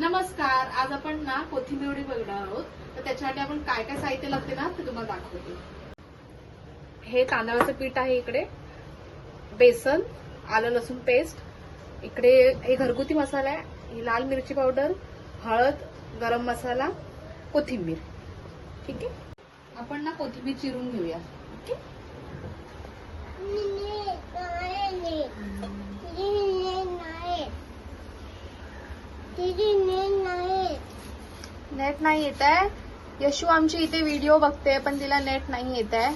नमस्कार आज आपण ना कोथिंबीर बघणार आहोत. तर त्याच्यासाठी आपण काय काय साहित्य लागते ना ते तुम्हाला दाखवते. हे तांदळाचं पीठ आहे इकडे. बेसन आलं लसूण पेस्ट. इकडे हे घरगुती मसाला आहे. ही लाल मिरची पावडर हळद गरम मसाला कोथिंबीर. ठीक आहे? आपण ना कोथिंबीर चिरून घेऊया. ओके नेट नाही येत आहे. यशू आमची इथे व्हिडिओ बघते पण तिला नेट नाही येत आहे.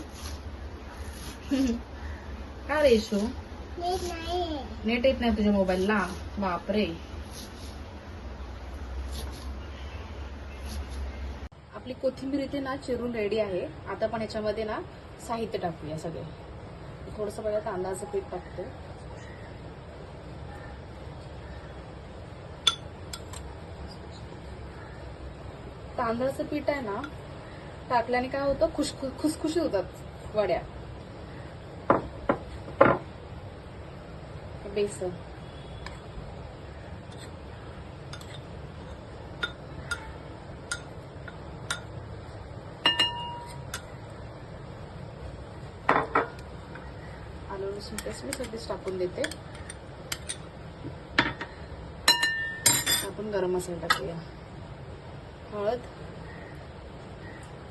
का रे यशू? नेट येत नाही तुझ्या मोबाईलला? बापरे. आपली कोथिंबीर इथे ना चिरून रेडी आहे. आता पण याच्यामध्ये ना साहित्य टाकूया सगळे. थोडस बघा तांदळाचं पीठ टाकते. तांदळाचं पीठ आहे ना टाकल्याने काय होतं खुश खुसखुशी होतात वड्या. बेसन. आलू लसूण पेस्ट मी सगळीच टाकून देते. आपण गरम मसाला टाकूया. हळद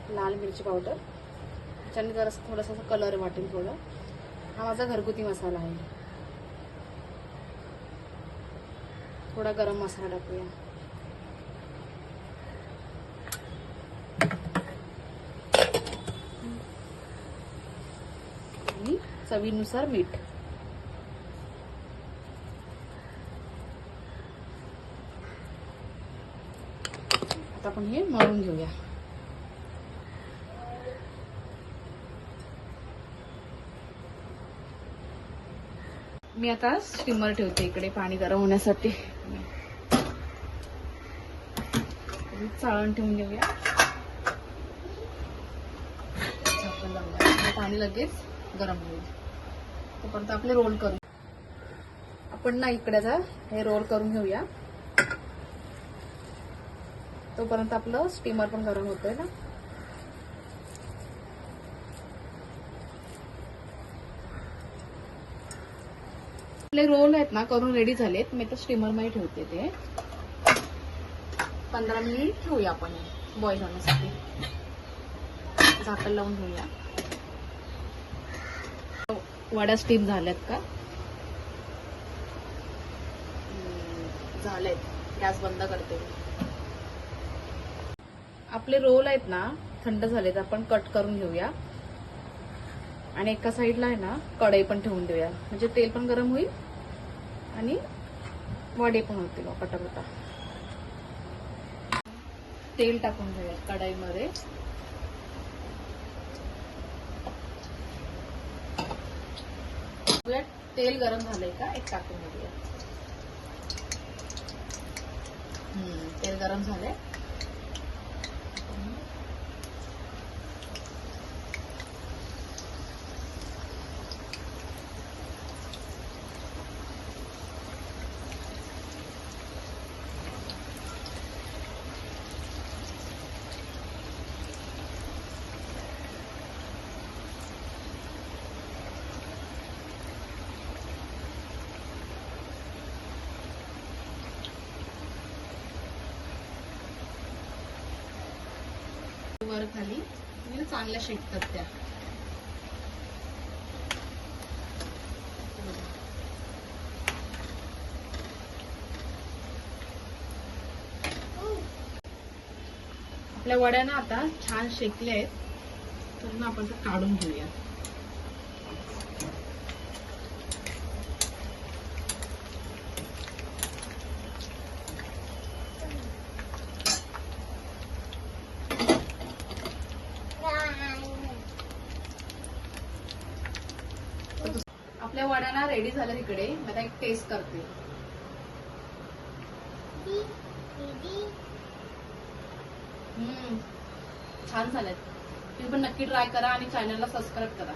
लाल मिरची पावडर त्याच्याने जरा थोडासा कलर वाटेल थोडं. हा माझा घरगुती मसाला आहे. थोडा गरम मसाला टाकूया. आणि चवीनुसार मीठ. आता आपण हे मळून घेऊया. मी आता स्टीमर ठेवते इकडे पाणी गरम होण्यासाठी. चाळण ठेवून घेऊया. पाणी लगेच गरम होईल. तोपर्यंत आपले रोल करू. आपण ना इकडे जा हे रोल करून घेऊया. तोपर्यंत आपलं स्टीमर पण गरम होतंय ना. आपले रोल आहेत ना करून रेडी झालेत. मी तर स्टीमरमध्ये ठेवते ते. पंधरा मिनिट ठेवूया आपण बॉईल होण्यासाठी. झाकण लावून घेऊया. वड्या स्टीम झाल्यात का? हम्म, झालेत. गॅस बंद करते आपले रोल आहेत ना थंड झालेत आपण कट करून घेऊया. आणि एका साईडला आहे ना कढई पण ठेवून देऊया. म्हणजे तेल पण गरम होईल आणि वडे पण होतील पटापटा. तेल टाकून घेऊया कढईमध्ये. तेल गरम झालंय का? एक टाकून घेऊया. हम्म, तेल गरम झालंय. वर खाली. म्हणजे चांगल्या शेकतात त्या. आपल्या वड्या ना आता छान शेकल्या आहेत. तर ना आपण ते काढून घेऊया आपल्या वड्याना रेडी झाल्या इकडे. आता एक टेस्ट करते. हम्म. छान झाल्यात. तुम्ही पण नक्की ट्राय करा आणि चॅनलला सबस्क्राईब करा.